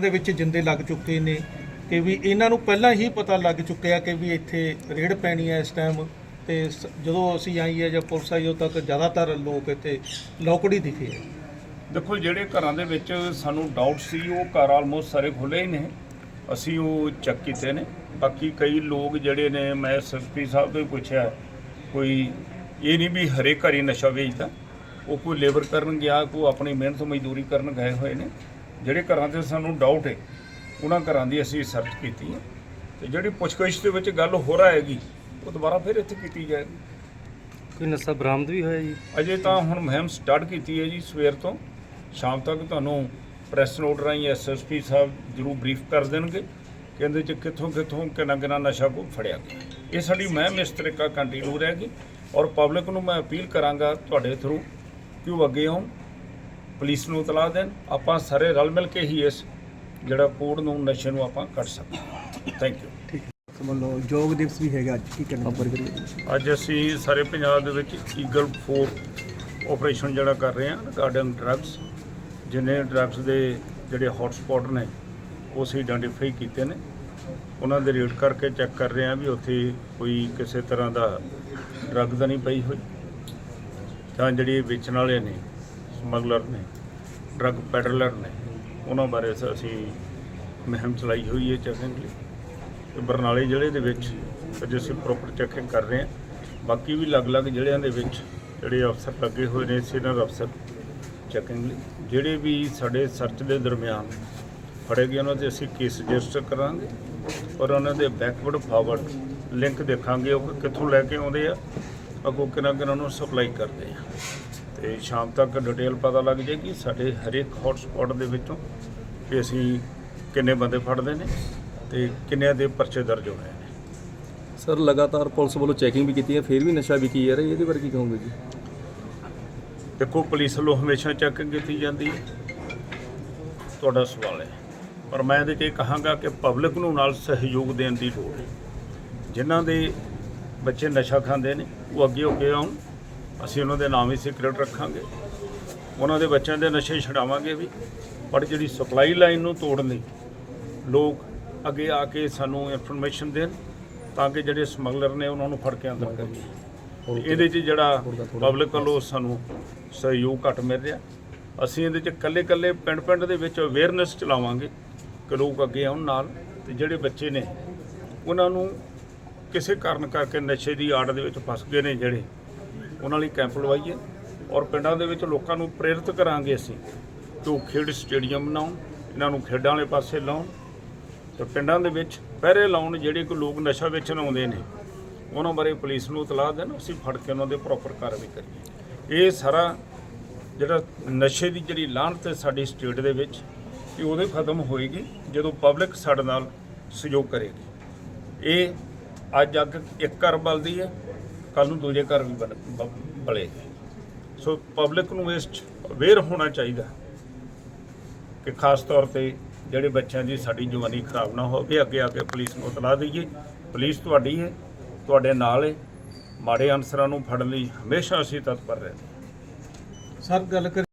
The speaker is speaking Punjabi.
ਦੇ ਵਿੱਚ ਜਿੰਦੇ ਲੱਗ ਚੁੱਕੇ ਨੇ ਕਿ ਵੀ ਇਹਨਾਂ ਨੂੰ ਪਹਿਲਾਂ ਹੀ ਪਤਾ ਲੱਗ ਚੁੱਕਿਆ ਕਿ ਵੀ ਇੱਥੇ ਰੇੜ ਪੈਣੀ ਹੈ ਇਸ ਟਾਈਮ ਤੇ ਸ- ਜਦੋਂ ਅਸੀਂ ਆਈਏ ਜਾਂ ਪੁਲਿਸ ਆਈ, ਉਦੋਂ ਤੱਕ ਜ਼ਿਆਦਾਤਰ ਲੋਕ ਇੱਥੇ ਲੋਕੜੀ ਦਿਖੇ ਹੈ ਦੇਖੋ ਜਿਹੜੇ ਘਰਾਂ ਦੇ ਵਿੱਚ ਸਾਨੂੰ ਡਾਊਟ ਸੀ, ਉਹ ਘਰ ਆਲਮੋਸਟ ਸਾਰੇ ਖੁੱਲੇ ਹੀ ਨੇ। ਅਸੀਂ ਉਹ ਚੈੱਕ ਕੀਤੇ ਨੇ। ਬਾਕੀ ਕਈ ਲੋਕ ਜਿਹੜੇ ਨੇ, ਮੈਂ ਐਸਐਸਪੀ ਸਾਹਿਬ ਤੋਂ ਹੀ ਪੁੱਛਿਆ, ਕੋਈ ਇਹ ਨਹੀਂ ਵੀ ਹਰੇਕ ਘਰ ਹੀ ਨਸ਼ਾ ਵੇਚਦਾ। ਉਹ ਕੋਈ ਲੇਬਰ ਕਰਨ ਗਿਆ ਕੋਈ ਆਪਣੀ ਮਿਹਨਤ ਮਜ਼ਦੂਰੀ ਕਰਨ ਗਏ ਹੋਏ ਨੇ ਜਿਹੜੇ ਘਰਾਂ ਤੇ ਸਾਨੂੰ ਡਾਊਟ ਹੈ ਉਹਨਾਂ ਘਰਾਂ ਦੀ ਅਸੀਂ ਸਰਚ ਕੀਤੀ ਹੈ। ਤੇ ਜਿਹੜੀ ਪੁੱਛਗਿੱਛ ਦੇ ਵਿੱਚ ਗੱਲ ਹੋ ਰਹੀ ਉਹ ਦੁਬਾਰਾ ਫਿਰ ਇੱਥੇ ਕੀਤੀ ਜਾਏਗੀ। ਕੋਈ ਨਸ਼ਾ ਬਰਾਮਦ ਵੀ ਹੋਇਆ ਜੀ? ਅਜੇ ਤਾਂ ਹੁਣ ਮੁਹਿੰਮ ਸਟਾਰਟ ਕੀਤੀ ਹੈ ਜੀ ਸਵੇਰ ਤੋਂ। ਸ਼ਾਮ ਤੱਕ ਤੁਹਾਨੂੰ ਪ੍ਰੈਸ ਨੋਟ ਰਾਹੀਂ ਐਸਐਸਪੀ ਸਾਹਿਬ ਜਰੂਰ ਬਰੀਫ ਕਰ ਦੇਣਗੇ। ਕਿ ਇਹਦੇ ਚ ਕਿੱਥੋਂ ਕਿੱਥੋਂ ਕਿੰਨਾ ਕਿੰਨਾ ਨਸ਼ਾ ਕੋ ਫੜਿਆ ਗਿਆ। ਇਹ ਸਾਡੀ ਮੁਹਿੰਮ ਇਸ ਤਰੀਕਾ ਕੰਟੀਨਿਊ ਰਹੇਗੀ ਔਰ ਪਬਲਿਕ ਨੂੰ ਮੈਂ ਅਪੀਲ ਕਰਾਂਗਾ ਤੁਹਾਡੇ ਥਰੂ ਕਿ ਉਹ ਅੱਗੇ ਆਉਣ ਪੁਲਿਸ ਨੂੰ ਇਤਲਾਹ ਦੇਣ। ਆਪਾਂ ਸਾਰੇ ਰਲ ਮਿਲ ਕੇ ਹੀ ਇਸ ਜਿਹੜਾ ਕੋਡ ਨੂੰ ਨਸ਼ੇ ਨੂੰ ਆਪਾਂ ਕੱਢ ਸਕਦੇ ਥੈਂਕ ਯੂ ਵੱਲੋਂ ਯੋਗ ਦਿਵਸ ਵੀ ਹੈਗਾ ਅੱਜ। ਕੀ ਕਰਨਾ ਅੱਜ ਅਸੀਂ ਸਾਰੇ ਪੰਜਾਬ ਦੇ ਵਿੱਚ ਈਗਲ 4 ਆਪਰੇਸ਼ਨ ਜਿਹੜਾ ਕਰ ਰਹੇ ਹਾਂ ਰਿਗਾਰਡਿੰਗ ਡਰੱਗਸ ਜਿੰਨੇ ਡਰੱਗਸ ਦੇ ਜਿਹੜੇ ਹੌਟ ਸਪੌਟ ਨੇ ਉਹ ਅਸੀਂ ਆਇਡੈਂਟੀਫਾਈ ਕੀਤੇ ਨੇ। ਉਹਨਾਂ ਦੇ ਰੇਡ ਕਰਕੇ ਚੈੱਕ ਕਰ ਰਹੇ ਹਾਂ ਵੀ ਉੱਥੇ ਕੋਈ ਕਿਸੇ ਤਰ੍ਹਾਂ ਦਾ ਡਰੱਗ ਤਾਂ ਨਹੀਂ ਪਈ ਹੋਈ। ਤਾਂ ਜਿਹੜੇ ਵੇਚਣ ਵਾਲੇ ਨੇ, ਸਮਗਲਰ ਨੇ ਡਰੱਗ ਪੈਡਲਰ ਨੇ, ਉਹਨਾਂ ਬਾਰੇ ਅਸੀਂ ਮੁਹਿੰਮ ਚਲਾਈ ਹੋਈ ਹੈ ਚੈਕਿੰਗ ਲਈ। ਤੇ ਬਰਨਾਲੇ ਜ਼ਿਲ੍ਹੇ ਦੇ ਵਿੱਚ ਅੱਜ ਅਸੀਂ ਪ੍ਰੋਪਰ ਚੈਕਿੰਗ ਕਰ ਰਹੇ ਹਾਂ। ਬਾਕੀ ਵੀ ਅਲੱਗ-ਅਲੱਗ ਜ਼ਿਲ੍ਹਿਆਂ ਦੇ ਵਿੱਚ ਜਿਹੜੇ ਅਫਸਰ ਲੱਗੇ ਹੋਏ ਨੇ ਸੀਨੀਅਰ ਅਫਸਰ ਚੈਕਿੰਗ ਲਈ। ਜਿਹੜੇ ਵੀ ਸਾਡੇ ਸਰਚ ਦੇ ਦਰਮਿਆਨ ਫੜੇ ਗਏ, ਉਹਨਾਂ ਦੇ ਅਸੀਂ ਕੇਸ ਰਜਿਸਟਰ ਕਰਾਂਗੇ ਔਰ ਉਹਨਾਂ ਦੇ ਬੈਕਵਰਡ ਫਾਰਵਰਡ ਲਿੰਕ ਦੇਖਾਂਗੇ, ਉਹ ਕਿੱਥੋਂ ਲੈ ਕੇ ਆਉਂਦੇ ਆ। ਅੱਗੋਂ ਕਿਹਨਾਂ ਕਿਹਨਾਂ ਨੂੰ ਸਪਲਾਈ ਕਰਦੇ ਆ। ਤੇ ਸ਼ਾਮ ਤੱਕ ਡਿਟੇਲ ਪਤਾ ਲੱਗ ਜਾਏਗੀ ਸਾਡੇ ਹਰੇਕ ਹੌਟ ਸਪੌਟ ਦੇ ਵਿੱਚੋਂ ਕਿ ਅਸੀਂ ਕਿੰਨੇ ਬੰਦੇ ਫੜਦੇ ਨੇ ਤੇ ਕਿੰਨਿਆਂ ਦੇ ਪਰਚੇ ਦਰਜ ਹੋਏ ਨੇ। ਸਰ ਲਗਾਤਾਰ ਪੁਲਿਸ ਵੱਲੋਂ ਚੈਕਿੰਗ ਵੀ ਕੀਤੀ ਹੈ ਫਿਰ ਵੀ ਨਸ਼ਾ ਵਿਕੀ ਜਾ ਰਿਹਾ ਇਹਦੇ ਬਾਰੇ ਕੀ ਕਹੋਗੇ ਜੀ? ਦੇਖੋ ਪੁਲਿਸ ਵੱਲੋਂ ਹਮੇਸ਼ਾ ਚੈਕਿੰਗ ਕੀਤੀ ਜਾਂਦੀ ਹੈ। ਤੁਹਾਡਾ ਸਵਾਲ ਹੈ। ਪਰ ਮੈਂ ਇਹਦੇ 'ਚ ਇਹ ਕਹਾਂਗਾ ਕਿ ਪਬਲਿਕ ਨੂੰ ਨਾਲ ਸਹਿਯੋਗ ਦੇਣ ਦੀ ਲੋੜ ਹੈ। ਜਿਨ੍ਹਾਂ ਦੇ ਬੱਚੇ ਨਸ਼ਾ ਖਾਂਦੇ ਨੇ, ਉਹ ਅੱਗੇ ਹੋ ਕੇ ਆਉਣ। ਅਸੀਂ ਉਹਨਾਂ ਦੇ ਨਾਮ ਹੀ ਸੀਕ੍ਰੇਟ ਰੱਖਾਂਗੇ। ਉਹਨਾਂ ਦੇ ਬੱਚਿਆਂ ਦੇ ਨਸ਼ੇ ਛਡਾਵਾਂਗੇ ਵੀ। ਪਰ ਜਿਹੜੀ ਸਪਲਾਈ ਲਾਈਨ ਨੂੰ ਤੋੜਨ ਲਈ ਲੋਕ ਅੱਗੇ ਆ ਕੇ ਸਾਨੂੰ ਇਨਫੋਰਮੇਸ਼ਨ ਦੇਣ, ਤਾਂ ਕਿ ਜਿਹੜੇ ਸਮਗਲਰ ਨੇ ਉਹਨਾਂ ਨੂੰ ਫੜ ਕੇ ਅੰਦਰ ਕਰੀਏ ਇਹਦੇ 'ਚ ਜਿਹੜਾ ਪਬਲਿਕ ਵੱਲੋਂ ਸਾਨੂੰ ਸਹਿਯੋਗ ਘੱਟ ਮਿਲ ਰਿਹਾ। ਅਸੀਂ ਇਹਦੇ 'ਚ ਕੱਲੇ-ਕੱਲੇ ਪਿੰਡ-ਪਿੰਡ ਦੇ ਵਿੱਚ ਅਵੇਅਰਨੈਸ ਚਲਾਵਾਂਗੇ ਕਿ ਲੋਕ ਅੱਗੇ ਆਉਣ ਨਾਲ। ਤੇ ਜਿਹੜੇ ਬੱਚੇ ਨੇ, ਉਹਨਾਂ ਨੂੰ ਕਿਸੇ ਕਾਰਨ ਕਰਕੇ ਨਸ਼ੇ ਦੀ ਆੜ ਦੇ ਵਿੱਚ ਫਸ ਗਏ ਨੇ ਜਿਹੜੇ, ਉਹਨਾਂ ਲਈ ਕੈਂਪ ਲਵਾਈਏ ਔਰ ਪਿੰਡਾਂ ਦੇ ਵਿੱਚ ਲੋਕਾਂ ਨੂੰ ਪ੍ਰੇਰਿਤ ਕਰਾਂਗੇ ਅਸੀਂ ਕਿ ਉਹ ਖੇਡ ਸਟੇਡੀਅਮ ਬਣਾਉਣ, ਇਹਨਾਂ ਨੂੰ ਖੇਡਾਂ ਵਾਲੇ ਪਾਸੇ ਲਾਉਣ ਤੇ ਪਿੰਡਾਂ ਦੇ ਵਿੱਚ ਪਹਿਰੇ ਲਾਉਣ ਜਿਹੜੇ ਕੋ ਲੋਕ ਨਸ਼ਾ ਵੇਚਣ ਆਉਂਦੇ ਨੇ, ਉਹਨਾਂ ਬਾਰੇ ਪੁਲਿਸ ਨੂੰ ਇਤਲਾਹ ਦੇਣ, ਅਸੀਂ ਫੜ ਕੇ ਉਹਨਾਂ ਦੇ ਪ੍ਰੋਪਰ ਕਾਰਵਾਈ ਕਰੀਏ। ਇਹ ਸਾਰਾ ਜਿਹੜਾ ਨਸ਼ੇ ਦੀ ਜਿਹੜੀ ਲਾਹਨਤ ਹੈ ਸਾਡੀ ਸਟੇਟ ਦੇ ਵਿੱਚ, ਇਹ ਉਦੋਂ ਖਤਮ ਹੋਏਗੀ ਜਦੋਂ ਪਬਲਿਕ ਸਾਡੇ ਨਾਲ ਸਹਿਯੋਗ ਕਰੇਗੀ। ਇਹ ਅੱਜ ਅੱਗ ਇੱਕ ਘਰ ਬਲਦੀ ਹੈ ਕੱਲ ਨੂੰ ਦੂਜੇ ਘਰ ਵੀ ਬਲ- ਬ- ਬਲੇਗੀ ਸੋ ਪਬਲਿਕ ਨੂੰ ਇਸ ਚ ਅਵੇਅਰ ਹੋਣਾ ਚਾਹੀਦਾ ਕਿ ਖਾਸ ਤੌਰ ਤੇ ਜਿਹੜੇ ਬੱਚਿਆਂ ਦੀ ਸਾਡੀ ਜਵਾਨੀ ਖਰਾਬ ਨਾ ਹੋਵੇ, ਅੱਗੇ ਆ ਕੇ ਪੁਲਿਸ ਨੂੰ ਇਤਲਾਹ ਦਈਏ। ਪੁਲਿਸ ਤੁਹਾਡੀ ਹੈ, ਤੁਹਾਡੇ ਨਾਲ ਹੈ। ਮਾੜੇ ਅਨਸਰਾਂ ਨੂੰ ਫੜਨ ਲਈ ਹਮੇਸ਼ਾ ਅਸੀਂ ਤਤਪਰ ਰਹਿੰਦੇ ਹਾਂ। ਸਰ, ਗੱਲ ਕਰ